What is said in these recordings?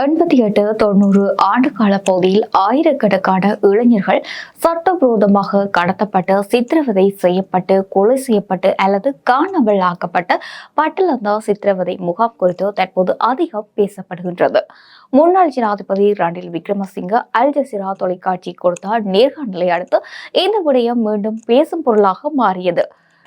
எண்பத்தி எட்டு தொண்ணூறு ஆண்டு கால பகுதியில் ஆயிரக்கணக்கான இளைஞர்கள் சட்டவிரோதமாக கடத்தப்பட்டு சித்திரவதை செய்யப்பட்டு கொலை செய்யப்பட்டு அல்லது காணாமல் ஆக்கப்பட்ட பட்டலந்தா சித்திரவதை முகாம் குறித்து தற்போது அதிகம் பேசப்படுகின்றது. முன்னாள் ஜனாதிபதி ரணில் விக்ரமசிங்க அல் ஜசீரா தொலைக்காட்சி கொடுத்த நேர்காணலை அடுத்து இந்த விடயம் மீண்டும் பேசும் பொருளாக மாறியது.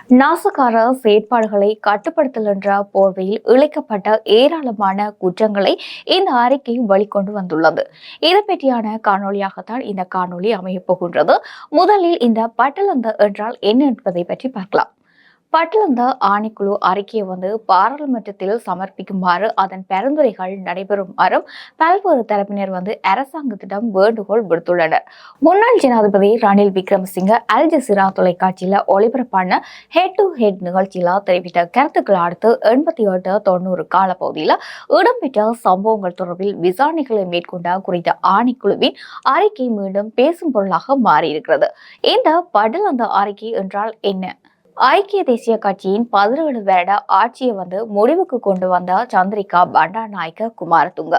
நாசகார செயற்பாடுகளை கட்டுப்படுத்தல் என்ற போர்வையில் இழைக்கப்பட்ட ஏராளமான குற்றங்களை இந்த அறிக்கை வெளிக்கொண்டு வந்துள்ளது. இதை பற்றியான காணொலியாகத்தான் இந்த காணொலி அமையப் போகின்றது. முதலில் இந்த பட்டலந்த என்றால் என்ன என்பதை பற்றி பார்க்கலாம். பட்டலந்த ஆணைக்குழு அறிக்கையை வந்து பாராளுமன்றத்தில் சமர்ப்பிக்குமாறு அதன் பரிந்துரைகள் நடைபெறுமாறும் பல்வேறு தரப்பினர் வந்து அரசாங்கத்திடம் வேண்டுகோள் விடுத்துள்ளனர். முன்னாள் ஜனாதிபதி ரணில் விக்ரமசிங்க அல் ஜசீரா தொலைக்காட்சியில் ஒளிபரப்பான ஹெட் டு ஹெட் நிகழ்ச்சியில் தெரிவித்த கருத்துக்களை அடுத்து எண்பத்தி எட்டு தொண்ணூறு காலப்பகுதியில் இடம்பெற்ற சம்பவங்கள் தொடர்பில் விசாரணைகளை மேற்கொண்ட குறித்த ஆணைக்குழுவின் அறிக்கை மீண்டும் பேசும் பொருளாக மாறியிருக்கிறது. இந்த படலந்த அறிக்கை என்றால் என்ன? ஐக்கிய தேசிய கட்சியின் பதினேழு வருட ஆட்சியை வந்து முடிவுக்கு கொண்டு வந்த சந்திரிகா பண்டாநாயக்க குமாரதுங்க.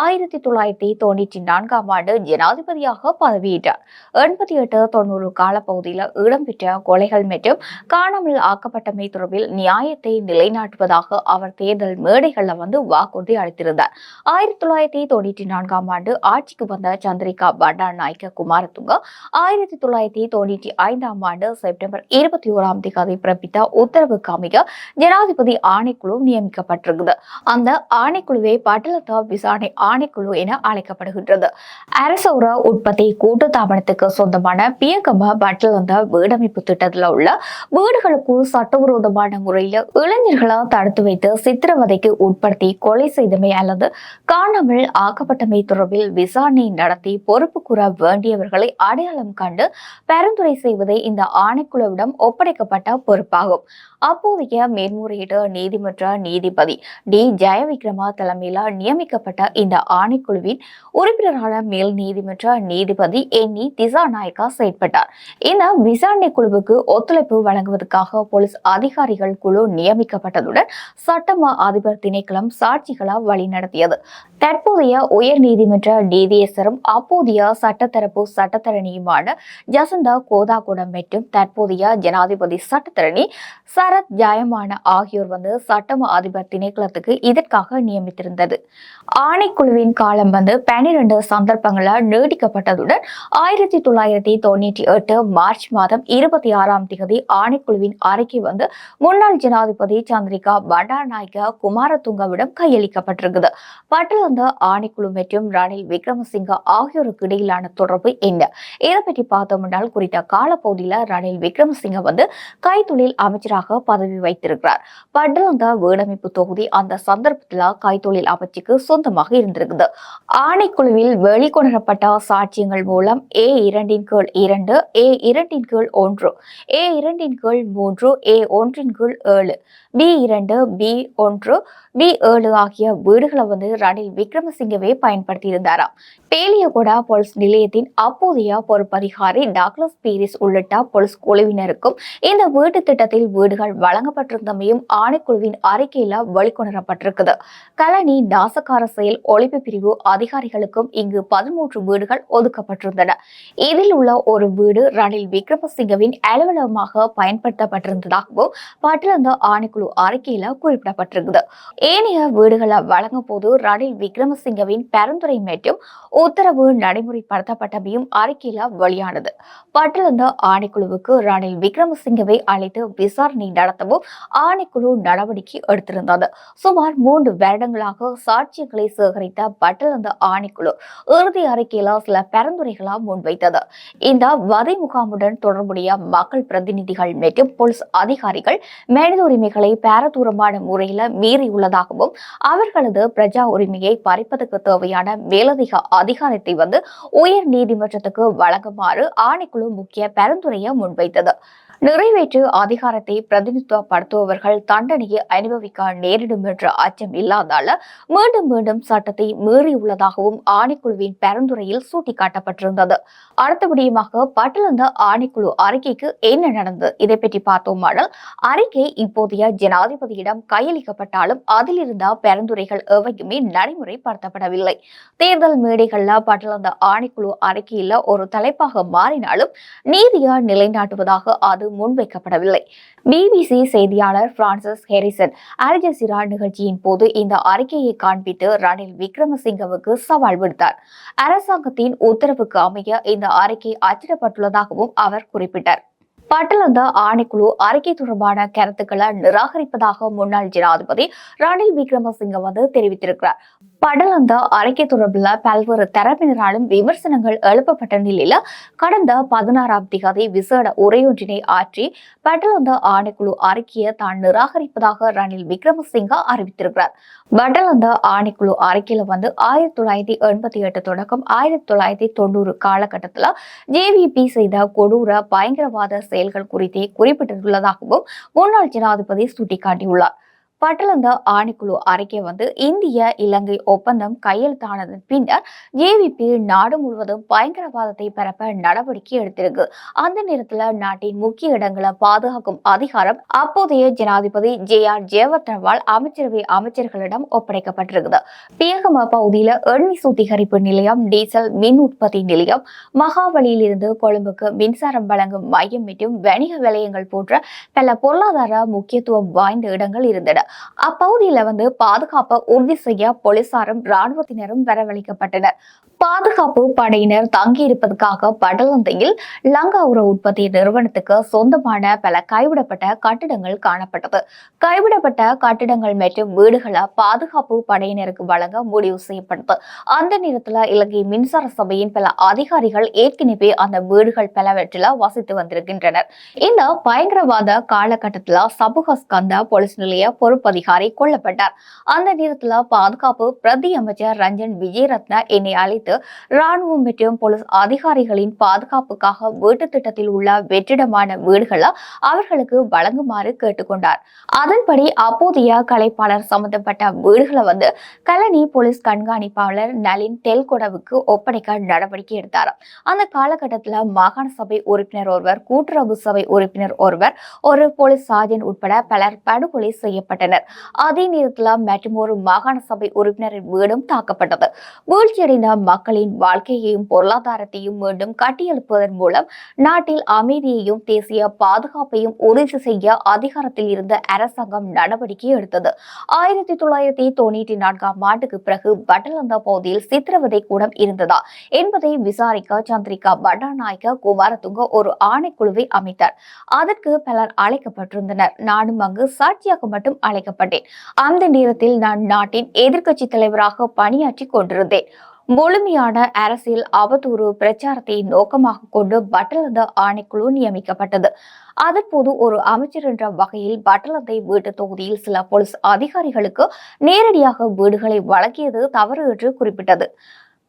ஆயிரத்தி தொள்ளாயிரத்தி தொண்ணூற்றி நான்காம் ஆண்டு ஜனாதிபதியாக பதவியேற்றார். எண்பத்தி எட்டு தொண்ணூறு காலப்பகுதியில் இடம்பெற்ற கொலைகள் மற்றும் காணாமல் ஆக்கப்பட்டமை தொடர்பில் நியாயத்தை நிலைநாட்டுவதாக அவர் தேர்தல் மேடைகளில் வந்து வாக்குறுதி அளித்திருந்தார். ஆயிரத்தி தொள்ளாயிரத்தி தொண்ணூற்றி நான்காம் ஆண்டு ஆட்சிக்கு வந்த சந்திரிகா பண்டாநாயக்க குமாரதுங்க ஆயிரத்தி தொள்ளாயிரத்தி தொண்ணூற்றி ஐந்தாம் ஆண்டு செப்டம்பர் இருபத்தி ஓராம் தேதி அதை பிறப்பித்த உத்தரவுக்கு அமைய ஜனாதிபதி ஆணைக்குழு நியமிக்கப்பட்டிருக்குது. அந்த ஆணைக்குழுவே பட்டலத்தா விசாரணை ஆணைக்குழு என அழைக்கப்படுகின்றது. அரசௌர உற்பத்தி கூட்டு தாபனத்துக்கு சொந்தமான பியகம பட்டலந்த வீடமைப்பு திட்டத்தில் உள்ள வீடுகளுக்குள் சட்டவிரோதமான முறையில் இளைஞர்களை தடுத்து வைத்து சித்திரவதைக்கு உட்படுத்தி கொலை செய்தமை அல்லது காணாமல் ஆக்கப்பட்டமை தொடர்பில் விசாரணை நடத்தி பொறுப்பு கூற வேண்டியவர்களை அடையாளம் கண்டு பரிந்துரை செய்வதை இந்த ஆணைக்குழுவிடம் ஒப்படைக்கப்பட்ட பொறுப்பாகும். அப்போதைய மேன்முறையீட்டு நீதிமன்ற நீதிபதி டி. ஜெயவிக்ரமா தலைமையில நியமிக்கப்பட்ட இந்த ஆணைக்குழுவின் உறுப்பினரான மேல் நீதிமன்ற நீதிபதி என் இ திசாநாயக்கா செயற்பட்டார். இந்த விசாரணை குழுவுக்கு ஒத்துழைப்பு வழங்குவதற்காக போலீஸ் அதிகாரிகள் குழு நியமிக்கப்பட்டதுடன் சட்டமா அதிபர் திணைக்களம் சாட்சிகளா வழிநடத்தியது. தற்போதைய உயர் நீதிமன்ற நீதியரசரும் அப்போதைய சட்டத்தரப்பு சட்டத்தரணியுமான ஜசந்தா கோதாகுடம் மற்றும் தற்போதைய ஜனாதிபதி சட்ட சட்டத்தரணி சரத் ஜாயமான ஆகியோர் வந்து சட்டம அதிபர் திணைக்களத்துக்கு இதற்காக நியமித்திருந்தது. ஆணைக்குழுவின் காலம் வந்து பனிரெண்டு சந்தர்ப்பங்களால் நீடிக்கப்பட்டதுடன் ஆயிரத்தி தொள்ளாயிரத்தி தொண்ணூற்றி எட்டு மார்ச் மாதம் இருபத்தி ஆறாம் தேதி ஆணைக்குழுவின் அறிக்கை வந்து முன்னாள் ஜனாதிபதி சந்திரிகா பண்டாரநாயக குமாரதுங்கவிடம் கையளிக்கப்பட்டிருக்குது. பட்டலந்த ஆணைக்குழு மற்றும் ரணில் விக்ரமசிங்க ஆகியோருக்கு இடையிலான தொடர்பு என்ன? இதை பற்றி பார்த்தோம் என்றால் குறித்த காலப்பகுதியில் ரணில் விக்ரமசிங்க வந்து கைத்தொழில் அமைச்சராக பதவி வைத்திருக்கிறார். பட்டலந்த வீடமைப்பு தொகுதி அந்த சந்தர்ப்பத்தில் கைத்தொழில் அமைச்சுக்கு சொந்தமாக இருந்திருக்குது. ஆணைக்குழுவில் வெளிக்கொணரப்பட்ட சாட்சியங்கள் மூலம் ஏ இரண்டின் கீழ் இரண்டு ஏ இரண்டின் கீழ் ஒன்று ஏ இரண்டின் கீழ் மூன்று ஏ ஒன்றின் கீழ் ஏழு பி இரண்டு பி ஒன்று பி ஏழு ஆகிய வீடுகளை வந்து ரணில் விக்ரமசிங்கவே பயன்படுத்தி இருந்தாராம் பேலியகொடா போலீஸ் நிலையத்தின் அப்போதைய பொறுப்பதிகாரி டாக்லஸ் பீரிஸ் உள்ளிட்ட போலீஸ் குழுவினருக்கும் இந்த வீட்டு திட்டத்தில் வீடுகள் வழங்கப்பட்டிருந்தமையும் ஆணைக்குழுவின் அறிக்கையில வெளிக்கொணரப்பட்டிருக்குது. கலனி நாசக்கார செயல் ஒழிப்பு பிரிவு அதிகாரிகளுக்கும் இங்கு பதிமூன்று வீடுகள் ஒதுக்கப்பட்டிருந்தன. இதில் உள்ள ஒரு வீடு ரணில் விக்ரமசிங்கவின் அலுவலகமாக பயன்படுத்தப்பட்டிருந்ததாகவும் பட்டிருந்த ஆணைக்குழு அறிக்கையில குறிப்பிடப்பட்டிருக்குது. ஏனைய வீடுகளை வழங்கும் போது ரணில் விக்ரமசிங்கவின் பரிந்துரை மற்றும் உத்தரவு நடைமுறைப்படுத்தப்பட்டமையும் அறிக்கையில வெளியானது. பட்டிருந்த ஆணைக்குழுவுக்கு ரணில் விக்ரமசிங்கவை அழைத்து விசாரணை நடத்தவும் ஆணைக்குழு நடவடிக்கை எடுத்திருந்தது. சுமார் மூன்று வருடங்களாக சாட்சியங்களை சேகரித்த பட்டிருந்த ஆணைக்குழு இறுதி அறிக்கையில சில பரிந்துரைகளா முன்வைத்தது. இந்த வதை முகாமுடன் தொடர்புடைய மக்கள் பிரதிநிதிகள் மற்றும் போலீஸ் அதிகாரிகள் மனித உரிமைகளை பேரதூரமான முறையில மீறியுள்ளதாகவும் அவர்களது பிரஜா உரிமையை பறிப்பதற்கு தேவையான மேலதிக அதிகாரத்தை வந்து உயர் நீதிமன்றத்துக்கு வழங்குமாறு ஆணைக்குழு முக்கிய பரிந்துரையை முன்வைத்தது. நிறைவேற்று அதிகாரத்தை பிரதிநிதித்துவப்படுத்துபவர்கள் தண்டனையை அனுபவிக்க நேரிடும் என்ற அச்சம் இல்லாதால மீண்டும் மீண்டும் சட்டத்தை மீறியுள்ளதாகவும் ஆணைக்குழுவின் பரிந்துரையில் சுட்டிக்காட்டப்பட்டிருந்தது. அடுத்தபடியுமாக பட்டியலந்த ஆணைக்குழு அறிக்கைக்கு என்ன நடந்தது? இதை பற்றி பார்த்தோமானால் அறிக்கை இப்போதைய ஜனாதிபதியிடம் கையளிக்கப்பட்டாலும் அதில் இருந்த பரிந்துரைகள் எவையுமே நடைமுறைப்படுத்தப்படவில்லை. தேர்தல் மேடைகள்ல பட்டியலந்த ஆணைக்குழு அறிக்கையில ஒரு தலைப்பாக மாறினாலும் நீதியா நிலைநாட்டுவதாக அது முன்வைக்கப்படவில்லை. பிபிசி செய்தியாளர் பிரான்சிஸ் ஹெரிசன் அல் நிகழ்ச்சியின் போது இந்த அறிக்கையை காண்பித்து ரணில் விக்ரமசிங்கவுக்கு சவால் விடுத்தார். அரசாங்கத்தின் உத்தரவுக்கு அமைய இந்த அறிக்கை அச்சிடப்பட்டுள்ளதாகவும் அவர் குறிப்பிட்டார். பட்டலந்த ஆணைக்குழு அறிக்கை தொடர்பான கருத்துக்களை நிராகரிப்பதாக முன்னாள் ஜனாதிபதி ரணில் விக்ரமசிங்க வந்து தெரிவித்திருக்கிறார். படலந்த அறிக்கை தொடர்பில் பல்வேறு தரப்பினராலும் விமர்சனங்கள் எழுப்பப்பட்ட நிலையில கடந்த பதினாறாம் திகதி விசேட உரையொன்றினை ஆற்றி படலந்த ஆணைக்குழு அறிக்கையை தான் நிராகரிப்பதாக ரணில் விக்ரமசிங்க அறிவித்திருக்கிறார். படலந்த ஆணைக்குழு அறிக்கையில் வந்து ஆயிரத்தி தொள்ளாயிரத்தி எண்பத்தி எட்டு தொடக்கம் ஆயிரத்தி தொள்ளாயிரத்தி தொண்ணூறு காலகட்டத்துல ஜேவிபி செய்த கொடூர பயங்கரவாத செயல்கள் குறித்தே குறிப்பிட்டுள்ளதாகவும் முன்னாள் ஜனாதிபதி சுட்டிக்காட்டியுள்ளார். பட்டலந்த ஆணைக்குழு அறிக்கை வந்து இந்திய இலங்கை ஒப்பந்தம் கையெழுத்தானதன் பின்னர் ஜேவிபி நாடு முழுவதும் பயங்கரவாதத்தை பரப்ப நடவடிக்கை எடுத்திருக்கு. அந்த நேரத்துல நாட்டின் முக்கிய இடங்களை பாதுகாக்கும் அதிகாரம் அப்போதைய ஜனாதிபதி ஜே ஆர் ஜெயவர்தனவால் அமைச்சரவை அமைச்சர்களிடம் ஒப்படைக்கப்பட்டிருக்குது. பியகம பகுதியில எண்ணெய் சுத்திகரிப்பு நிலையம் டீசல் மின் உற்பத்தி நிலையம் மகாவலியில் இருந்து கொழும்புக்கு மின்சாரம் வழங்கும் மையம் மற்றும் வணிக விலையங்கள் போன்ற பல பொருளாதார முக்கியத்துவம் வாய்ந்த இடங்கள் இருந்தன. அப்பகுதியில வந்து பாதுகாப்பை உறுதி செய்ய போலீசாரும் ராணுவத்தினரும் வரவழைக்கப்பட்டனர். பாதுகாப்பு படையினர் தங்கி இருப்பதற்காக படலந்தையில் லங்கா உர உற்பத்தி நிறுவனத்துக்கு சொந்தமான பல கைவிடப்பட்ட கட்டிடங்கள் காணப்பட்டது. கைவிடப்பட்ட கட்டிடங்கள் மற்றும் வீடுகளை பாதுகாப்பு படையினருக்கு வழங்க முடிவு செய்யப்பட்டது. அந்த நேரத்தில் இலங்கை மின்சார சபையின் பல அதிகாரிகள் ஏற்கனவே அந்த வீடுகள் பலவற்றில் வசித்து வந்திருக்கின்றனர். இந்த பயங்கரவாத காலகட்டத்துல சபுகஸ்கந்த போலீஸ் நிலைய பொறுப்பதிகாரி கொல்லப்பட்டார். அந்த நேரத்துல பாதுகாப்பு பிரதி அமைச்சர் ரஞ்சன் விஜயரத்ன என்னை அழைத்து ராணுவம் மற்றும் போலீஸ் அதிகாரிகளின் பாதுகாப்புக்காக வீட்டு திட்டத்தில் உள்ள வெற்றிடமான வீடுகளை அவர்களுக்கு வழங்குமாறு கேட்டுக்கொண்டார். அதன்படி அப்போதைய கலைப்பாளர் சம்பந்தப்பட்ட வீடுகளை வந்து கலனி போலீஸ் கண்காணிப்பாளர் நளின் தெல்கொடவுக்கு ஒப்படைக்க நடவடிக்கை எடுத்தார் அந்த காலகட்டத்தில் மாகாண சபை உறுப்பினர் ஒருவர் கூட்டுறவு சபை உறுப்பினர் ஒருவர் ஒரு போலீஸ் சார்ஜன் உட்பட பலர் படுகொலை செய்யப்பட்டனர். அதே நேரத்தில் மற்றும் ஒரு மாகாண சபை உறுப்பினரின் வீடும் தாக்கப்பட்டது. வீழ்ச்சியடைந்த மக்களின் வாழ்க்கையையும் பொருளாதாரத்தையும் மீண்டும் கட்டியெழுப்புவதன் மூலம் நாட்டில் அமைதியையும் தேசிய பாதுகாப்பையும் உறுதி செய்ய அதிகாரத்தில் இருந்த அரசாங்கம் நடவடிக்கை எடுத்தது. ஆயிரத்தி தொள்ளாயிரத்தி தொண்ணூற்றி நான்காம் ஆண்டுக்கு பிறகு பட்டலந்த பகுதியில் சித்திரவதை கூடம் இருந்ததா என்பதை விசாரிக்க சந்திரிகா பண்டாநாயக்க குமாரதுங்க ஒரு ஆணைக்குழுவை அமைத்தார். அதற்கு பலர் அழைக்கப்பட்டிருந்தனர். நானும் அங்கு சாட்சியாக மட்டும் அழைக்கப்பட்டேன். அந்த நேரத்தில் நான் நாட்டின் எதிர்க்கட்சி தலைவராக பணியாற்றி கொண்டிருந்தேன். முழுமையான அரசியல் அவதூறு பிரச்சாரத்தை நோக்கமாக கொண்டு பட்டலந்த ஆணைக்குழு நியமிக்கப்பட்டது. அதன்போது ஒரு அமைச்சர் என்ற வகையில் பட்டலந்தை வீட்டு தொகுதியில் சில போலீஸ் அதிகாரிகளுக்கு நேரடியாக வீடுகளை வழங்கியது தவறு என்று குறிப்பிட்டது.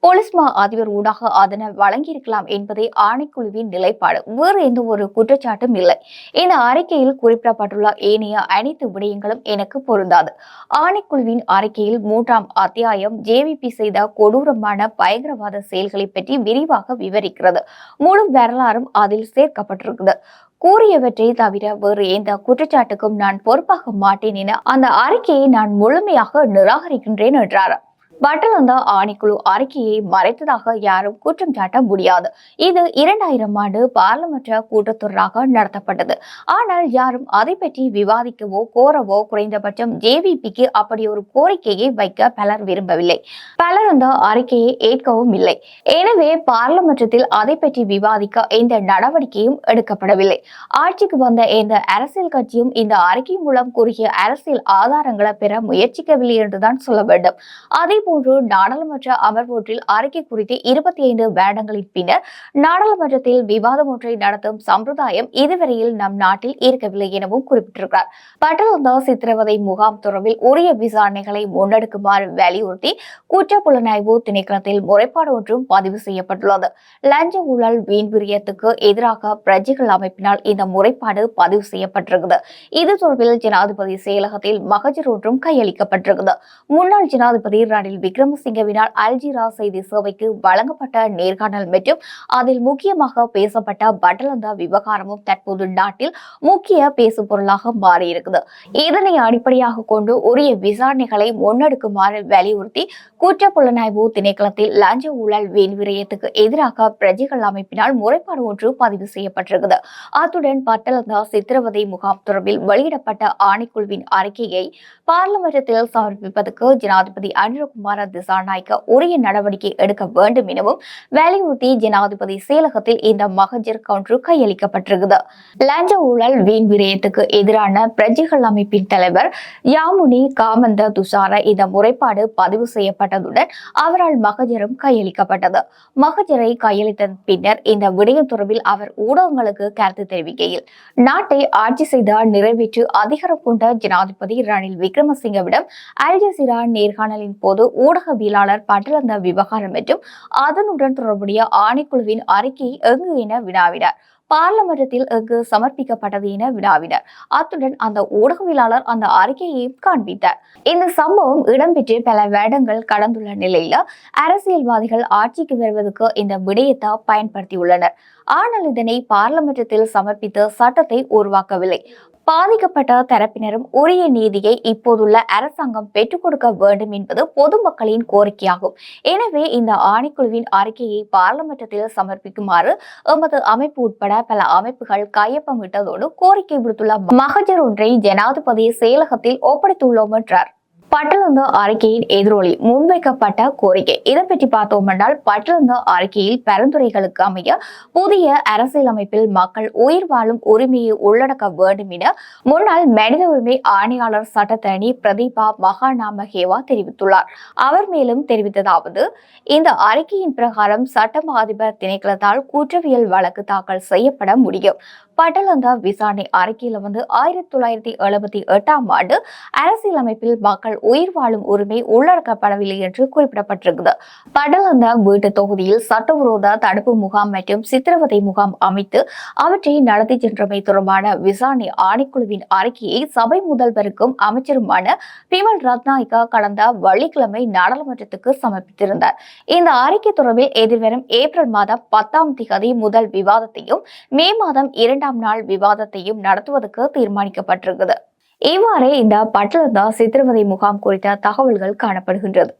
போலீஸ் மா அதிபர் ஊடாக அதனை வழங்கியிருக்கலாம் என்பதே ஆணைக்குழுவின் நிலைப்பாடு. வேறு எந்த ஒரு குற்றச்சாட்டும் இல்லை. இந்த அறிக்கையில் குறிப்பிடப்பட்டுள்ள ஏனைய அனைத்து விடயங்களும் எனக்கு பொருந்தாது. ஆணைக்குழுவின் அறிக்கையில் மூன்றாம் அத்தியாயம் ஜேவிபி செய்த கொடூரமான பயங்கரவாத செயல்களை பற்றி விரிவாக விவரிக்கிறது. முழு வரலாறும் அதில் சேர்க்கப்பட்டிருக்கிறது. கூறியவற்றை தவிர வேறு எந்த குற்றச்சாட்டுக்கும் நான் பொறுப்பாக மாட்டேன் என அந்த அறிக்கையை நான் முழுமையாக நிராகரிக்கின்றேன் என்றார். பட்டலந்த ஆணைக்குழு அறிக்கையை மறைத்ததாக யாரும் குற்றம் சாட்ட முடியாது. இது இரண்டாயிரம் ஆண்டு பாராளுமன்ற கூட்டத்தொடராக நடத்தப்பட்டது. ஆனால் யாரும் அதை பற்றி விவாதிக்கவோ கோரவோ குறைந்தபட்சம் ஜேவிபிக்கு அப்படி ஒரு கோரிக்கையை வைக்க பலர் விரும்பவில்லை. பலர் அந்த அறிக்கையை ஏற்கவும் இல்லை. எனவே பாராளுமன்றத்தில் அதை பற்றி விவாதிக்க எந்த நடவடிக்கையும் எடுக்கப்படவில்லை. ஆட்சிக்கு வந்த எந்த அரசியல் கட்சியும் இந்த அறிக்கை மூலம் குறுகிய அரசியல் ஆதாரங்களை பெற முயற்சிக்கவில்லை என்றுதான் சொல்ல வேண்டும். அதே இதேபோன்று நாடாளுமன்ற அமர்வு ஒன்றில் அறிக்கை குறித்து இருபத்தி ஐந்து வருடங்களின் பின்னர் நாடாளுமன்றத்தில் விவாதம் ஒன்றை நடத்தும் சம்பிரதாயம் இதுவரையில் நம் நாட்டில் இருக்கவில்லை எனவும் குறிப்பிட்டிருக்கிறார். பட்டலந்தா சித்திரவதை முகாம் தொடர்பில் உரிய விசாரணைகளை முன்னெடுக்குமாறு வலியுறுத்தி குற்றப்புலனாய்வு திணைக்களத்தில் முறைப்பாடு ஒன்றும் பதிவு செய்யப்பட்டுள்ளது. லஞ்ச ஊழல் வீண்விரியத்துக்கு எதிராக பிரஜைகள் அமைப்பினால் இந்த முறைப்பாடு பதிவு செய்யப்பட்டிருக்கிறது. இது தொடர்பில் ஜனாதிபதி செயலகத்தில் மகஜர் ஒன்றும் கையளிக்கப்பட்டிருக்கிறது. முன்னாள் ஜனாதிபதி ரணில் விக்ரமசிங்கவினால் அல்ஜிரா செய்தி சேவைக்கு வழங்கப்பட்ட நேர்காணல் மற்றும் அதில் முக்கியமாக பேசப்பட்ட பட்டலந்தா விவகாரமும் தற்போது நாட்டில் முக்கிய பேசு பொருளாக மாறியிருக்குது. இதனை அடிப்படையாக கொண்டு உரிய விசாரணைகளை முன்னெடுக்குமாறு வலியுறுத்தி குற்ற புலனாய்வு திணைக்களத்தில் லஞ்ச ஊழல் வீண் விரயத்துக்கு எதிராக பிரஜைகள் அமைப்பினால் முறைப்பாடு ஒன்று பதிவு செய்யப்பட்டிருக்கிறது அத்துடன் பட்டலந்தா சித்திரவதை முகாம் தொடர்பில் வெளியிடப்பட்ட ஆணைக்குழுவின் அறிக்கையை பார்லிமெண்டத்தில் சமர்ப்பிப்பதற்கு ஜனாதிபதி அனுரகுமார திசாநாயக்க உரிய நடவடிக்கை எடுக்க வேண்டும் எனவும் வலியுறுத்தி ஜனாதிபதி செயலகத்தில் இந்த மகஜர் கவுண்டர் கையளிக்கப்பட்டிருக்கிறது லஞ்ச ஊழல் வீண் விரயத்துக்கு எதிரான பிரஜைகள் அமைப்பின் தலைவர் யாமுனி காமந்த துஷார இந்த முறைப்பாடு பதிவு செய்யப்பட்டதுடன் அவரால் மகஜரும் கையளிக்கப்பட்டது. மகஜரை கையளித்த பின்னர் இந்த விடயம் தொடர்பில் அவர் ஊடகங்களுக்கு கருத்து தெரிவிக்கையில் நாட்டை ஆட்சி செய்த நிறைவேற்று அதிகாரம் கொண்ட ஜனாதிபதி ரணில் விக்ரமசிங்கவிடம் அல் ஜசீரா நேர்காணலின் போது ஊடகவியலாளர் பட்டலந்த விவகாரம் மற்றும் அதனுடன் தொடர்புடைய ஆணைக்குழுவின் அறிக்கையை எங்கு என வினாவினார். பார்லமெண்டத்தில் எங்கு சமர்ப்பிக்கப்பட்டது என வினாவினர். அத்துடன் அந்த ஊடகவியலாளர் அந்த அறிக்கையையும் காண்பித்தார். இந்த சம்பவம் இடம்பெற்று பல வருடங்கள் கடந்துள்ள நிலையில அரசியல்வாதிகள் ஆட்சிக்கு வருவதற்கு இந்த விடயத்தை பயன்படுத்தியுள்ளனர். ஆனால் இதனை பார்லமெண்டத்தில் சமர்ப்பித்து சட்டத்தை உருவாக்கவில்லை. பாதிக்கப்பட்ட தரப்பினரும் உரிய நீதியை இப்போதுள்ள அரசாங்கம் பெற்றுக் கொடுக்க வேண்டும் என்பது பொதுமக்களின் கோரிக்கையாகும். எனவே இந்த ஆணைக்குழுவின் அறிக்கையை பாராளுமன்றத்தில் சமர்ப்பிக்குமாறு எமது அமைப்பு உட்பட பல அமைப்புகள் கையொப்பமிட்டதோடு கோரிக்கை விடுத்துள்ள மகஜர் ஒன்றை ஜனாதிபதி செயலகத்தில் ஒப்படைத்துள்ளோம் என்றார். பட்டலந்த அறிக்கையின் எதிரொலி முன்வைக்கப்பட்ட கோரிக்கை. இதை பற்றி பார்த்தோம் என்றால் பட்டலந்த அறிக்கையில் பரிந்துரைகளுக்கு அமைய புதிய அரசியலமைப்பில் மக்கள் உயிர் வாழும் உரிமையை உள்ளடக்க வேண்டும் என முன்னாள் மனித உரிமை ஆணையாளர் சட்டத்தரணி பிரதீபா மகாநாமகேவா தெரிவித்துள்ளார். அவர் மேலும் தெரிவித்ததாவது இந்த அறிக்கையின் பிரகாரம் சட்டமா அதிபர் திணைக்களத்தால் குற்றவியல் வழக்கு தாக்கல் செய்யப்பட முடியும். பட்டலந்தா விசாரணை அறிக்கையில வந்து ஆயிரத்தி தொள்ளாயிரத்தி எழுபத்தி எட்டாம் ஆண்டு அரசியலமைப்பில் மக்கள் உயிர் வாழும் உரிமை உள்ளடக்கப்படவில்லை என்று குறிப்பிடப்பட்டிருக்குது. படலந்த வீட்டு தொகுதியில் சட்டவிரோத தடுப்பு முகாம் மற்றும் சித்திரவதை முகாம் அமைத்து அவற்றை நடத்தி சென்றமை தொடர்பான விசாரணை ஆணைக்குழுவின் அறிக்கையை சபை முதல்வருக்கும் அமைச்சருமான பிமல் ரத்நாயக்கா கடந்த வெள்ளிக்கிழமை நாடாளுமன்றத்துக்கு சமர்ப்பித்திருந்தார். இந்த அறிக்கை தொடர்பில் எதிர்வரும் ஏப்ரல் மாதம் பத்தாம் திகதி முதல் விவாதத்தையும் மே மாதம் இரண்டாம் இரண்டாம் நாள் விவாதத்தையும் நடத்துவதற்கு தீர்மானிக்கப்பட்டிருக்கிறது இவ்வாறே இந்த பட்டலதா சித்திரவதை முகாம் குறித்த தகவல்கள் காணப்படுகின்றது.